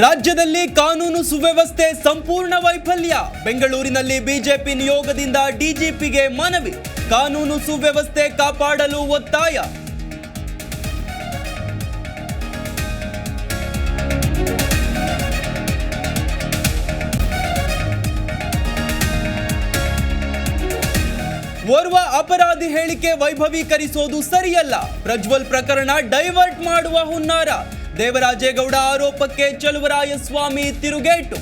ರಾಜ್ಯದಲ್ಲಿ ಕಾನೂನು ಸುವ್ಯವಸ್ಥೆ ಸಂಪೂರ್ಣ ವೈಫಲ್ಯ. ಬೆಂಗಳೂರಿನಲ್ಲಿ ಬಿಜೆಪಿ ನಿಯೋಗದಿಂದ ಡಿಜಿಪಿಗೆ ಮನವಿ. ಕಾನೂನು ಸುವ್ಯವಸ್ಥೆ ಕಾಪಾಡಲು ಒತ್ತಾಯ. ಓರ್ವ ಅಪರಾಧಿ ಹೇಳಿಕೆ ವೈಭವೀಕರಿಸೋದು ಸರಿಯಲ್ಲ. ಪ್ರಜ್ವಲ್ ಪ್ರಕರಣ ಡೈವರ್ಟ್ ಮಾಡುವ ಹುನ್ನಾರ. ದೇವರಾಜೇಗೌಡ ಆರೋಪಕ್ಕೆ ಚಲುವರಾಯಸ್ವಾಮಿ ತಿರುಗೇಟು.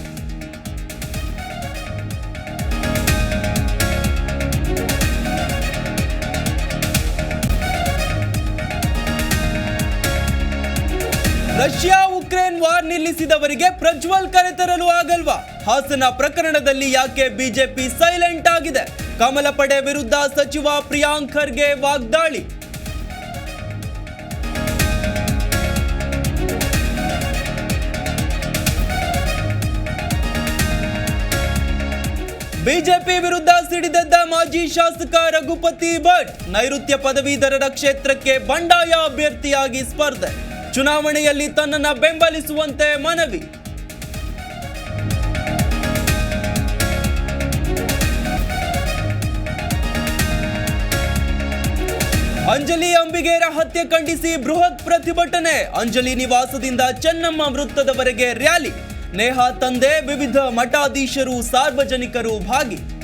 ರಷ್ಯಾ ಉಕ್ರೇನ್ ವಾರ್ ನಿಲ್ಲಿಸಿದವರಿಗೆ ಪ್ರಜ್ವಲ್ ಕರೆತರಲು ಆಗಲ್ವಾ? ಹಾಸನ ಪ್ರಕರಣದಲ್ಲಿ ಯಾಕೆ ಬಿಜೆಪಿ ಸೈಲೆಂಟ್ ಆಗಿದೆ? ಕಮಲ ಪಡೆ ವಿರುದ್ಧ ಸಚಿವ ಪ್ರಿಯಾಂಕ್ ಖರ್ಗೆ ವಾಗ್ದಾಳಿ. ಬಿಜೆಪಿ ವಿರುದ್ಧ ಸಿಡಿದದ್ದ ಮಾಜಿ ಶಾಸಕ ರಘುಪತಿ ಭಟ್ ನೈಋತ್ಯ ಪದವೀಧರರ ಕ್ಷೇತ್ರಕ್ಕೆ ಬಂಡಾಯ ಅಭ್ಯರ್ಥಿಯಾಗಿ ಸ್ಪರ್ಧೆ. ಚುನಾವಣೆಯಲ್ಲಿ ತನ್ನನ್ನ ಬೆಂಬಲಿಸುವಂತೆ ಮನವಿ. ಅಂಜಲಿ ಅಂಬಿಗೇರ ಹತ್ಯೆ ಖಂಡಿಸಿ ಬೃಹತ್ ಪ್ರತಿಭಟನೆ. ಅಂಜಲಿ ನಿವಾಸದಿಂದ ಚೆನ್ನಮ್ಮ ವೃತ್ತದವರೆಗೆ ರ್ಯಾಲಿ. ನೇಹಾ ತಂದೆ ವಿವಿಧ ಮಠಾಧೀಶರು ಸಾರ್ವಜನಿಕರು ಭಾಗಿ.